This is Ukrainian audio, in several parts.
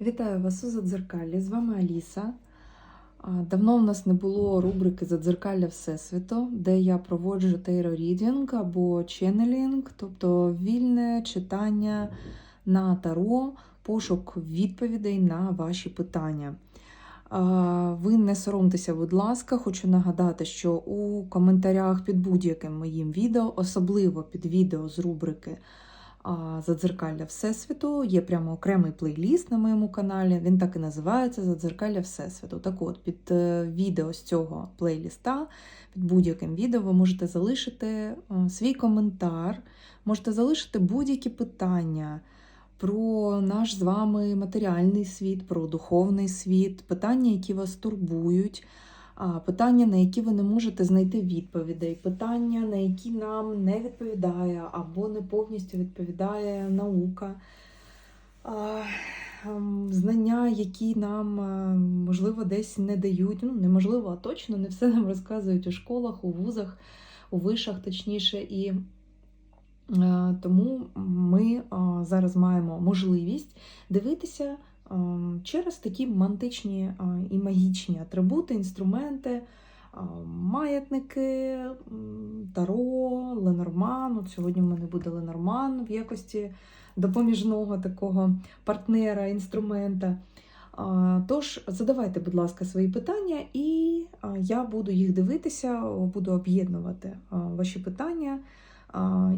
Вітаю вас у Задзеркалі. З вами Аліса. Давно в нас не було рубрики Задзеркалля Всесвіту, де я проводжу тейро-рідінг або ченнелінг, тобто вільне читання на таро, пошук відповідей на ваші питання. Ви не соромтеся, будь ласка, хочу нагадати, що у коментарях під будь-яким моїм відео, особливо під відео з рубрики Задзеркалля Всесвіту. Є прямо окремий плейліст на моєму каналі. Він так і називається Задзеркалля Всесвіту. Так от, під е, відео з цього плейліста, під будь-яким відео, ви можете залишити е, свій коментар, можете залишити будь-які питання. Про наш з вами матеріальний світ, про духовний світ, питання, які вас турбують, питання, на які ви не можете знайти відповідей, питання, на які нам не відповідає або не повністю відповідає наука, ем, знання, які нам, е, можливо, десь не дають. Ну, неможливо, а точно не все нам розказують у школах, у вузах, у вишах, точніше. І е, тому ми е, зараз маємо можливість дивитися через такі мантичні е, і магічні атрибути, інструменти, е, маятники, таро, Ленорман. От сьогодні в мене буде Ленорман в якості допоміжного такого партнера, інструмента. Тож задавайте, будь ласка, свої питання, і я буду їх дивитися, буду об'єднувати ваші питання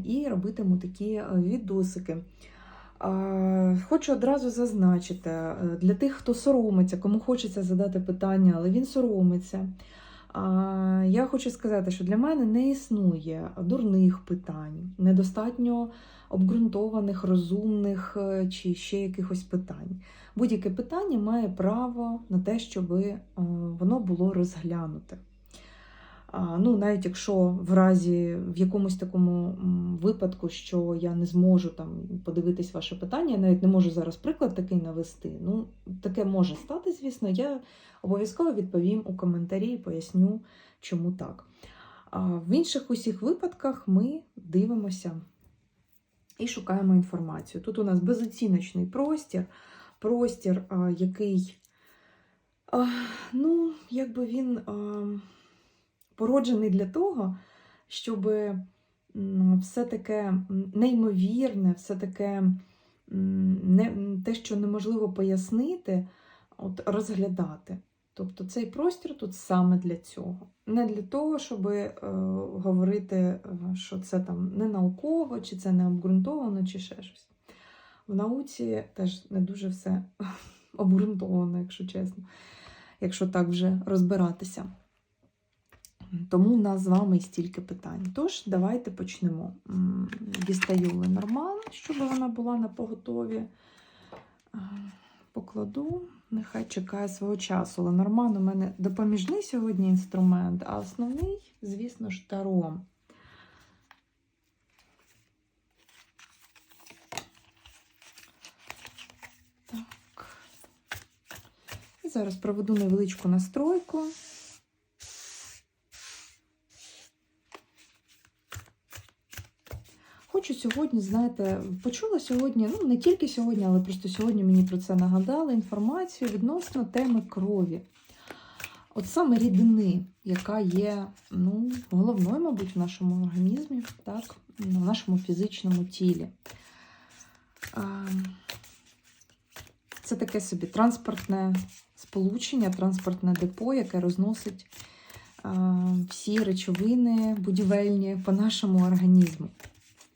і робитиму такі а, відосики. Хочу одразу зазначити е, для тих, хто соромиться, кому хочеться задати питання, але він соромиться. Я хочу сказати, що для мене не існує дурних питань, недостатньо обґрунтованих, розумних е, чи ще якихось питань. Будь-яке питання має право на те, щоб е, воно було розглянуте. Ну, навіть якщо в разі в якомусь такому випадку, що я не зможу там подивитись ваше питання, я навіть не можу зараз приклад такий навести. Ну, таке може стати, звісно. Я обов'язково відповім у коментарі і поясню, чому так. В інших усіх випадках ми дивимося і шукаємо інформацію. Тут у нас безоціночний простір, простір, який, ну, якби він. Породжений для того, щоб все таке неймовірне, все таке не, те, що неможливо пояснити, от розглядати. Тобто цей простір тут саме для цього. Не для того, щоб е, говорити, е, що це там не науково, чи це не обґрунтовано, чи ще щось. В науці теж не дуже все обґрунтовано, якщо чесно, якщо так вже розбиратися. Тому в нас з вами стільки питань. Тож, давайте почнемо. Дістаю Ленорман, щоб вона була на поготові. Е, Покладу, нехай чекає свого часу. Ленорман у мене допоміжний сьогодні інструмент, а основний, звісно ж, таро. Так. І зараз проведу невеличку настройку. Хочу сьогодні, знаєте, почула сьогодні, ну не тільки сьогодні, але просто сьогодні мені про це нагадали інформацію відносно теми крові. От саме рідини, яка є ну, головною, мабуть, в нашому організмі, так, в нашому фізичному тілі. Це таке собі транспортне сполучення, транспортне депо, яке розносить всі речовини будівельні по нашому організму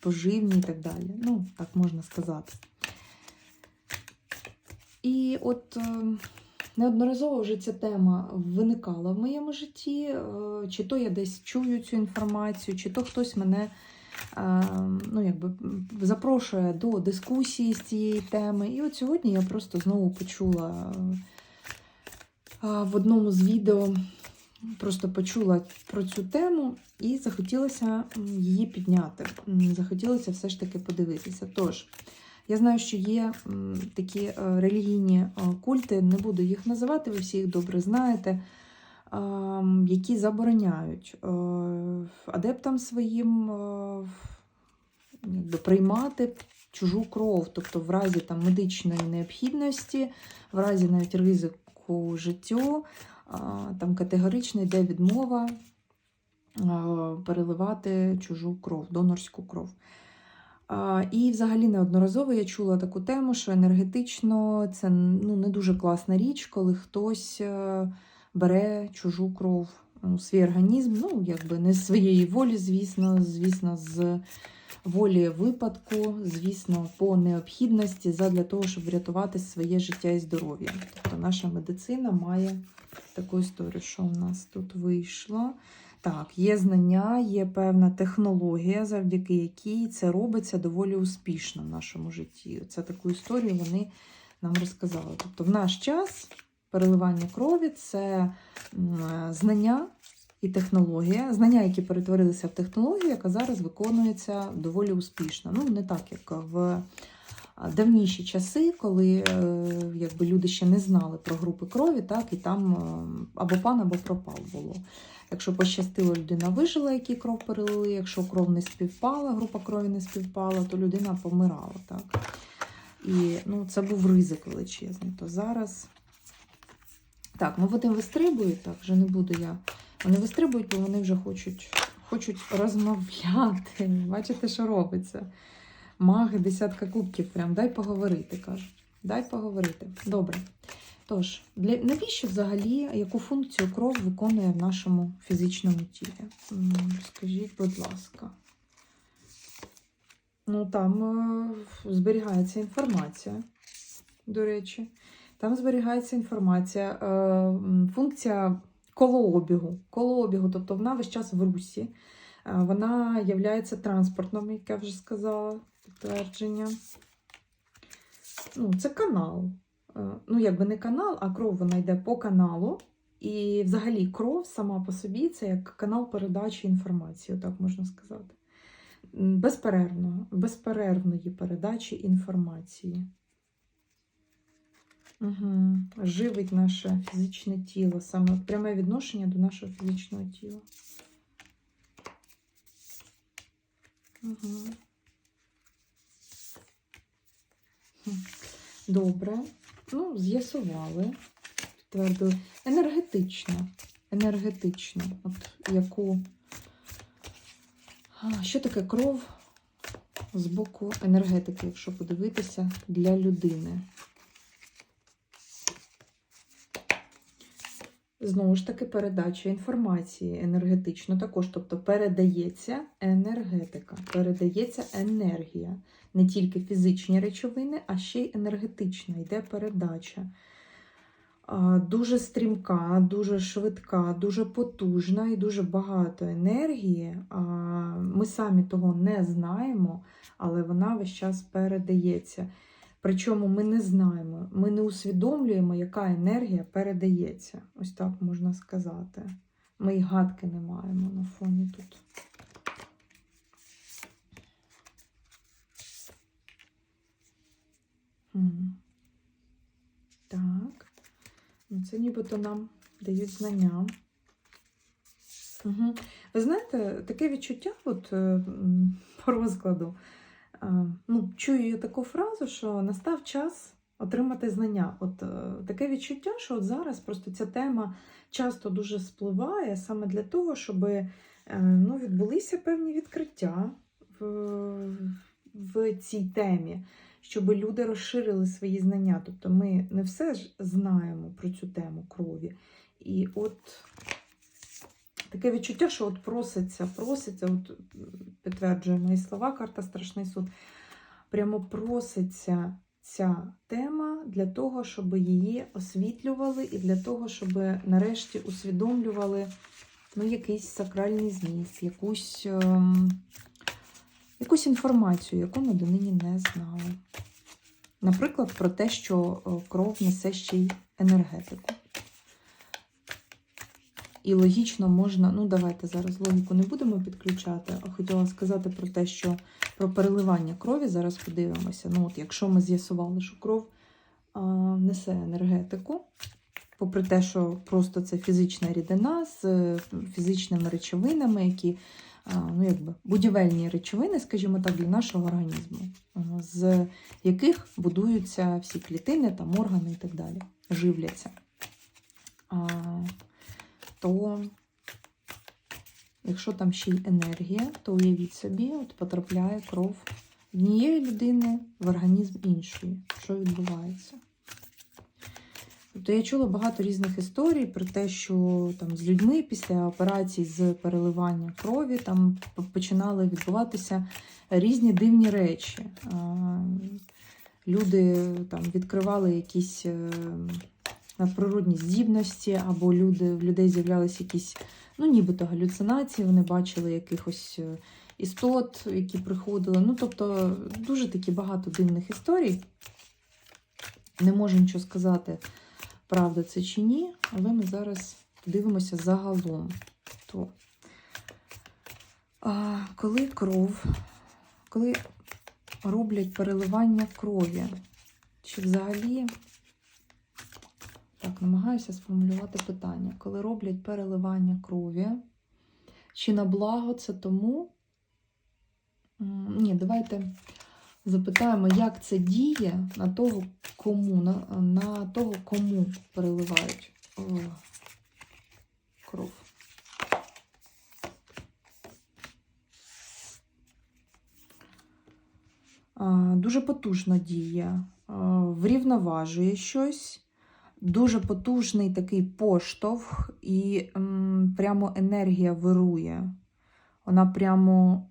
поживні і так далі. Ну, так можна сказати. І от е, неодноразово вже ця тема виникала в моєму житті, е, чи то я десь чую цю інформацію, чи то хтось мене е, ну, якби, запрошує до дискусії з цієї теми. І от сьогодні я просто знову почула в одному з відео. Просто почула про цю тему і захотілося її підняти. Захотілося все ж таки подивитися. Тож, я знаю, що є такі е, релігійні е, культи, не буду їх називати, ви всі їх добре знаєте, які забороняють е, адептам своїм приймати чужу кров, тобто в разі там медичної необхідності, в разі навіть ризику життю, там категорично йде відмова переливати чужу кров, донорську кров. І взагалі неодноразово я чула таку тему, що енергетично це ну, не дуже класна річ, коли хтось е, бере чужу кров свій організм, ну, якби не з своєї волі, звісно, звісно, з волі випадку, звісно, по необхідності, задля того, щоб врятувати своє життя і здоров'я. Тобто наша медицина має таку історію, що у нас тут вийшло. Так, є знання, є певна технологія, завдяки якій це робиться доволі успішно в нашому житті. Це таку історію вони нам розказали. Тобто, в наш час переливання крові це знання і технологія, знання, які перетворилися в технологію, яка зараз виконується доволі успішно. Ну, не так, як в давніші часи, коли е, якби люди ще не знали про групи крові, так, і там е, або пан, або пропав було. Якщо пощастило, людина вижила, який кров перелили. Якщо кров не співпала, група крові не співпала, то людина помирала. Так? І ну, це був ризик величезний. То зараз. Так, ну вони вистрибують, так, вже не буду я. Вони вистрибують, бо вони вже хочуть, хочуть розмовляти. Бачите, що робиться? Маги, десятка кубків, прям дай поговорити, кажуть. Дай поговорити. Добре. Тож, для, навіщо взагалі, яку функцію кров виконує в нашому фізичному тілі? Скажіть, будь ласка. Ну, там е, зберігається інформація, до речі. Там зберігається інформація, е, функція колообігу. Колообігу, тобто вона весь час в русі. Е, Вона є транспортним, як я вже сказала, підтвердження. Ну, це канал. Е, Ну, якби не канал, а кров вона йде по каналу. І взагалі кров сама по собі це як канал передачі інформації, так можна сказати. Безперервно, безперервної передачі інформації. Угу. Живить наше фізичне тіло, саме пряме відношення до нашого фізичного тіла. Угу. Добре. Ну, з'ясували. Підтвердили. Енергетично. Енергетично. От яку. Що таке кров з боку енергетики, якщо подивитися, для людини? Знову ж таки, передача інформації енергетично також, тобто передається енергетика, передається енергія. Не тільки фізичні речовини, а ще й енергетична. Йде передача. Дуже стрімка, дуже швидка, дуже потужна і дуже багато енергії. Ми самі того не знаємо, але вона весь час передається. Причому ми не знаємо, ми не усвідомлюємо, яка енергія передається. Ось так можна сказати. Ми й гадки не маємо на фоні тут. Так. Ну, Це нібито нам дають знання. Угу. Ви знаєте, таке відчуття от, е, по розкладу. Ну, чую я таку фразу, що настав час отримати знання. От е, таке відчуття, що от зараз просто ця тема часто дуже спливає саме для того, щоб е, ну, відбулися певні відкриття в, в цій темі, щоб люди розширили свої знання. Тобто ми не все ж знаємо про цю тему крові. І от таке відчуття, що от проситься, проситься, от підтверджує мої слова, карта Страшний суд. Прямо проситься ця тема для того, щоб її освітлювали, і для того, щоб нарешті усвідомлювали ну, якийсь сакральний зміст, якусь, ем, якусь інформацію, яку ми донині не знали. Наприклад, про те, що е, кров несе ще й енергетику. І логічно можна, ну давайте зараз логіку не будемо підключати, а хотіла сказати про те, що про переливання крові зараз подивимося. Ну, от якщо ми з'ясували, що кров а, несе енергетику, попри те, що просто це фізична рідина з е, фізичними речовинами, які ну, якби, будівельні речовини, скажімо так, для нашого організму, з яких будуються всі клітини, там, органи і так далі, живляться. То якщо там ще й енергія, то уявіть собі, от потрапляє кров однієї людини в організм іншої. Що відбувається? Тобто я чула багато різних історій про те, що там з людьми після операцій з переливання крові там починали відбуватися різні дивні речі. Люди там відкривали якісь надприродні здібності, або люди, в людей з'являлися якісь, ну, нібито галюцинації, вони бачили якихось е, істот, які приходили. Ну, тобто, дуже такі багато дивних історій. Не можу нічого сказати, правда це чи ні, але ми зараз дивимося загалом. То, а, коли кров, коли роблять переливання крові, чи взагалі, так, намагаюся сформулювати питання, коли роблять переливання крові, чи на благо це тому? Ні, давайте запитаємо, як це діє на того, кому, на, на того, кому переливають о, кров. Дуже потужна дія, врівноважує щось, дуже потужний такий поштовх, і м, прямо енергія вирує. Вона прямо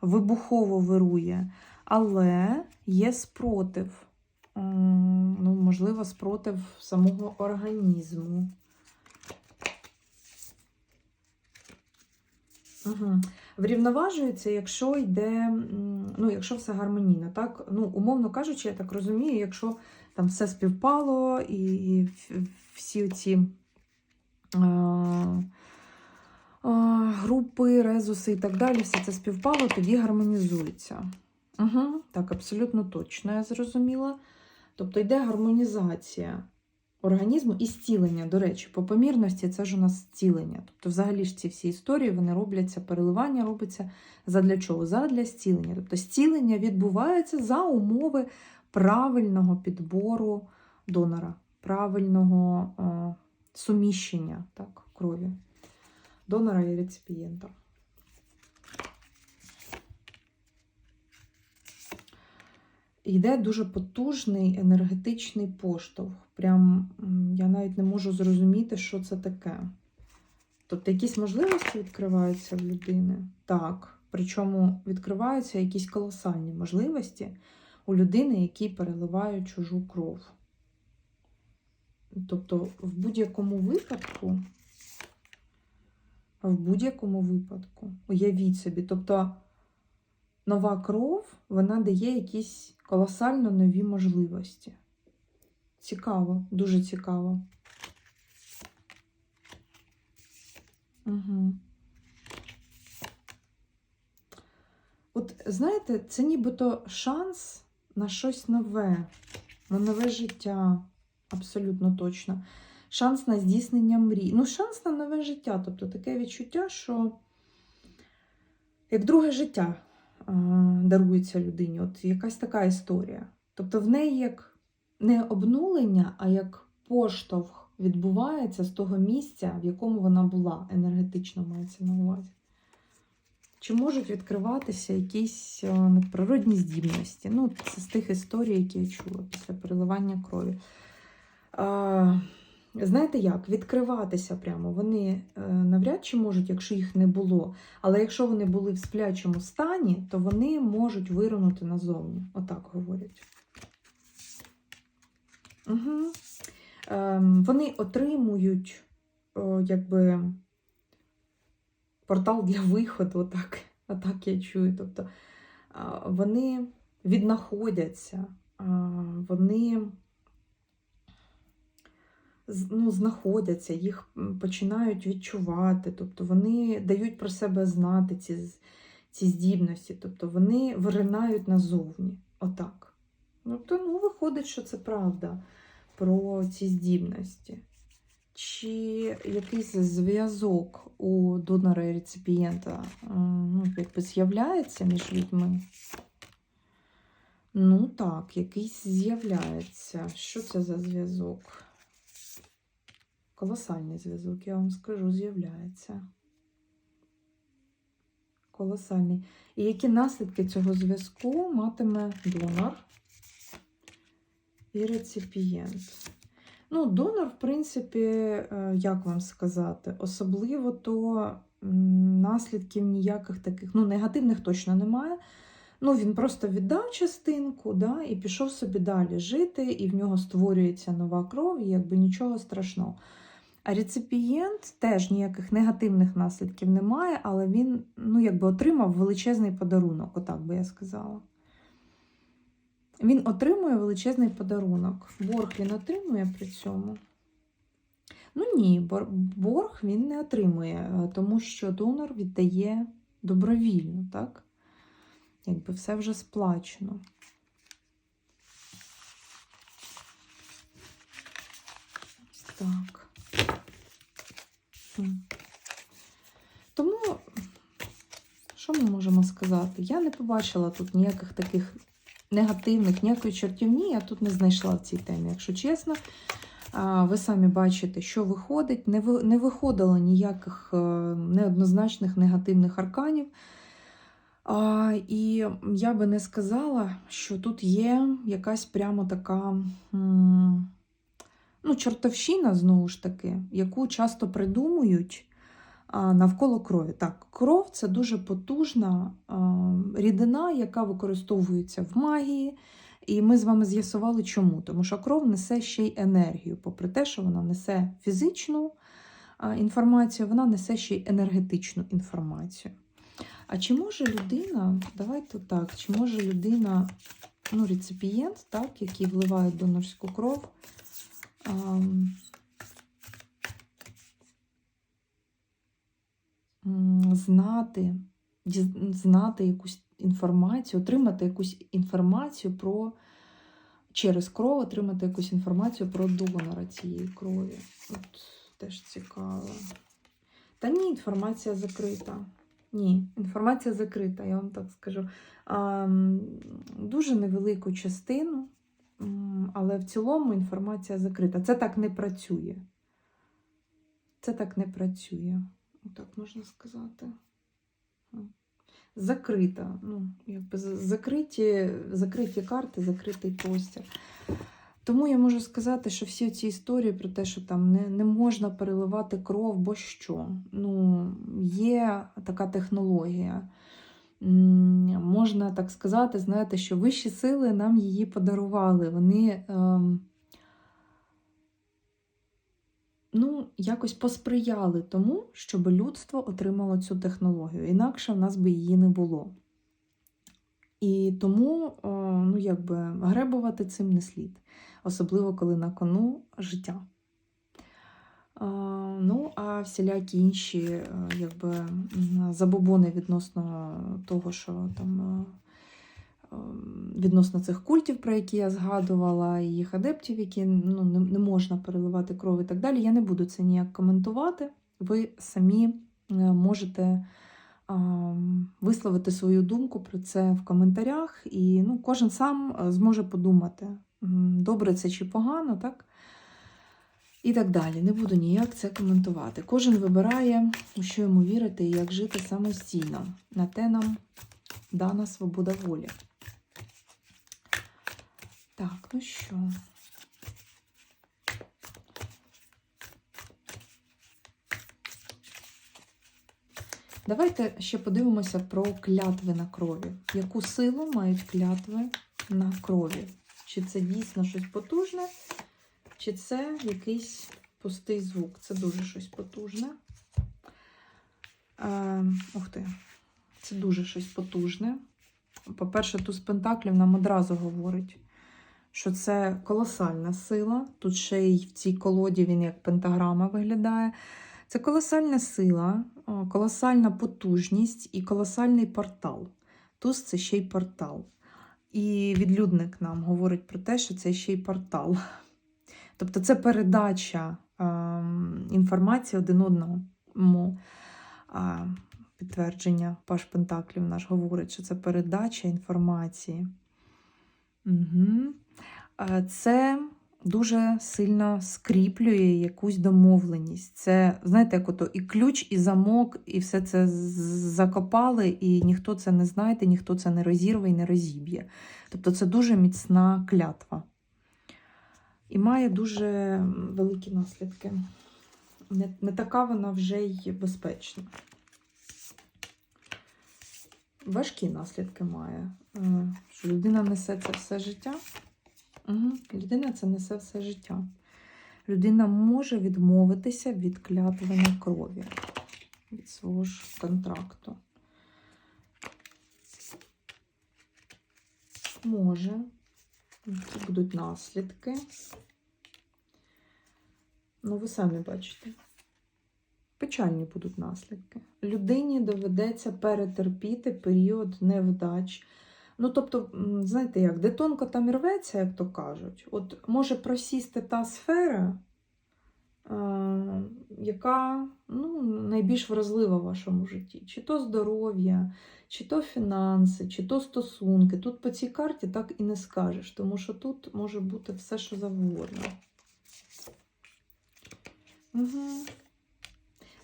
вибухово вирує, але є спротив. Ну, можливо, спротив самого організму. Угу. Врівноважується, якщо йде, ну, якщо все гармонійно, так? Ну, умовно кажучи, я так розумію, якщо там все співпало і, всі ці а, а, групи, резуси і так далі, все це співпало, тоді гармонізується. Угу. Так, абсолютно точно, я зрозуміла. Тобто йде гармонізація організму і зцілення, до речі, по помірності це ж у нас зцілення. Тобто, взагалі ж ці всі історії вони робляться, переливання робиться задля чого? Задля зцілення. Тобто зцілення відбувається за умови правильного підбору донора, правильного е, суміщення так, крові донора і реципієнта. Йде дуже потужний енергетичний поштовх. Прям я навіть не можу зрозуміти, що це таке. Тобто якісь можливості відкриваються в людини? Так. Причому відкриваються якісь колосальні можливості у людини, які переливають чужу кров. Тобто, в будь-якому випадку, в будь-якому випадку, уявіть собі, тобто нова кров, вона дає якісь колосально нові можливості. Цікаво, дуже цікаво. Угу. От знаєте, це нібито шанс на щось нове, на нове життя. Абсолютно точно. Шанс на здійснення мрій. Ну, шанс на нове життя. Тобто таке відчуття, що як друге життя а, дарується людині. От якась така історія. Тобто в неї як не обнулення, а як поштовх відбувається з того місця, в якому вона була, енергетично мається на увазі. Чи можуть відкриватися якісь е, надприродні здібності? Ну, це з тих історій, які я чула після переливання крові. А, знаєте як? Відкриватися прямо. Вони е, навряд чи можуть, якщо їх не було. Але якщо вони були в сплячому стані, то вони можуть вирунути назовні. Отак говорять. Угу. Вони отримують якби портал для виходу, отак, отак я чую. Тобто вони віднаходяться, вони ну, знаходяться, їх починають відчувати, тобто вони дають про себе знати ці, ці здібності, тобто вони виринають назовні. Отак. Ну, то ну, виходить, що це правда про ці здібності. Чи якийсь зв'язок у донора і реципієнта ну, з'являється між людьми? Ну так, якийсь з'являється. Що це за зв'язок? Колосальний зв'язок, я вам скажу, з'являється. Колосальний. І які наслідки цього зв'язку матиме донор і реципієнт? Ну, донор, в принципі, е, як вам сказати, особливо то наслідків ніяких таких, ну, негативних точно немає. Ну, він просто віддав частинку да, і пішов собі далі жити, і в нього створюється нова кров, і якби нічого страшного. А реципієнт теж ніяких негативних наслідків немає, але він ну, якби отримав величезний подарунок, отак би я сказала. Він отримує величезний подарунок. Борг він отримує при цьому. Ну ні, борг він не отримує, е, тому що донор віддає добровільно, так? Якби все вже сплачено. Так. Тому, що ми можемо сказати? Я не побачила тут ніяких таких негативних, ніякої чортівні я тут не знайшла в цій темі, якщо чесно. Ви самі бачите, що виходить. Не виходило ніяких е, неоднозначних негативних арканів. І я би не сказала, що тут є якась прямо така ну, чортовщина, знову ж таки, яку часто придумують навколо крові. Так, кров це дуже потужна рідина, яка використовується в магії. І ми з вами з'ясували, чому. Тому що кров несе ще й енергію, попри те, що вона несе фізичну інформацію, вона несе ще й енергетичну інформацію. А чи може людина, давайте так, чи може людина, ну, реципієнт, так, який вливає донорську кров, ам, м, знати, знати якусь інформацію, отримати якусь інформацію про через кров, отримати якусь інформацію про донора цієї крові. От теж цікаво. Та ні, інформація закрита. Ні, інформація закрита, я вам так скажу. А, дуже невелику частину, але в цілому інформація закрита. Це так не працює. Це так не працює. Так можна сказати. Закрита. Ну, якби закриті, закриті карти, закритий простір. Тому я можу сказати, що всі ці історії про те, що там не, не можна переливати кров, бо що. Ну, є така технологія. Можна так сказати, знаєте, що вищі сили нам її подарували. Вони ем, ну, якось посприяли тому, щоб людство отримало цю технологію. Інакше в нас би її не було. І тому, ну, якби гребувати цим не слід, особливо коли на кону життя. Ну, а всілякі інші е, якби, забобони відносно того, що там е, відносно цих культів, про які я згадувала, і їх адептів, які ну, не, можна переливати кров і так далі. Я не буду це ніяк коментувати. Ви самі е, можете а, висловити свою думку про це в коментарях, і ну, кожен сам е, зможе подумати, добре це чи погано, так? І так далі. Не буду ніяк це коментувати. Кожен вибирає, у що йому вірити і як жити самостійно. На те нам дана свобода волі. Так, ну що. Давайте ще подивимося про клятви на крові. Яку силу мають клятви на крові? Чи це дійсно щось потужне, чи це якийсь пустий звук? Це дуже щось потужне. Е, ух ти, це дуже щось потужне. По-перше, туз пентаклів нам одразу говорить, що це колосальна сила. Тут ще й в цій колоді він як пентаграма виглядає. Це колосальна сила, колосальна потужність і колосальний портал. Туз це ще й портал. І відлюдник нам говорить про те, що це ще й портал. Тобто це передача ем, інформації один одному. Підтвердження Паш Пентаклів наш говорить, що це передача інформації. Угу. Це дуже сильно скріплює якусь домовленість. Це, знаєте, як ото і ключ, і замок, і все це закопали, і ніхто це не знає, ніхто це не розірве і не розіб'є. Тобто це дуже міцна клятва. І має дуже великі наслідки. Не, не така вона вже й безпечна. Важкі наслідки має. Е, Що людина несе це все життя. Угу. Людина це несе все життя. Людина може відмовитися від клятви на крові, від свого ж контракту. Може. Які будуть наслідки. Ну, ви самі бачите. Печальні будуть наслідки. Людині доведеться перетерпіти період невдач. Ну, тобто, знаєте як, де тонко там рветься, як то кажуть, от може просісти та сфера, е, яка ну, найбільш вразлива в вашому житті. Чи то здоров'я, чи то фінанси, чи то стосунки. Тут по цій карті так і не скажеш, тому що тут може бути все, що завгодно. Угу.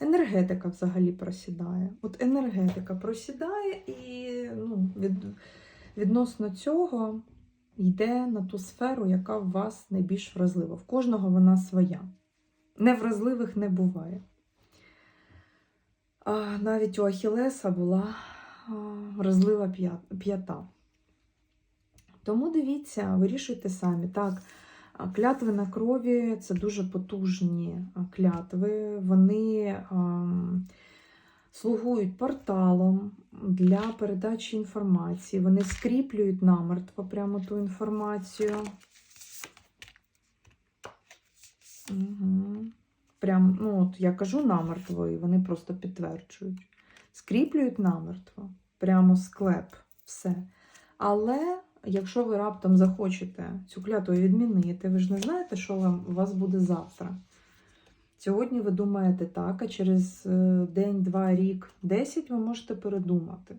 Енергетика взагалі просідає. От енергетика просідає і ну, від, відносно цього йде на ту сферу, яка в вас найбільш вразлива. В кожного вона своя. Невразливих не буває. А навіть у Ахілеса була вразлива п'ята. Тому дивіться, вирішуйте самі. Так, клятви на крові це дуже потужні клятви. Вони слугують порталом для передачі інформації. Вони скріплюють намертво прямо ту інформацію. Угу. Прям, ну, от я кажу намертво, і вони просто підтверджують. Скріплюють намертво, прямо склеп, все. Але якщо ви раптом захочете цю клятву відмінити, ви ж не знаєте, що вам, у вас буде завтра. Сьогодні ви думаєте так, а через е, день, два, рік, десять ви можете передумати.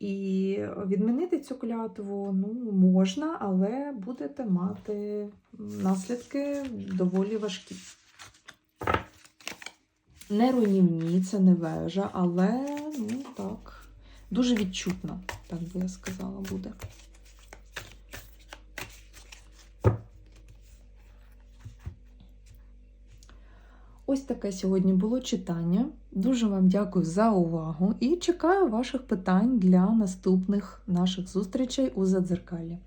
І відмінити цю клятву ну, можна, але будете мати наслідки доволі важкі. Не руйнівні, це не вежа, але ну так, дуже відчутно, так би я сказала, буде. Ось таке сьогодні було читання. Дуже вам дякую за увагу і чекаю ваших питань для наступних наших зустрічей у Задзеркалі.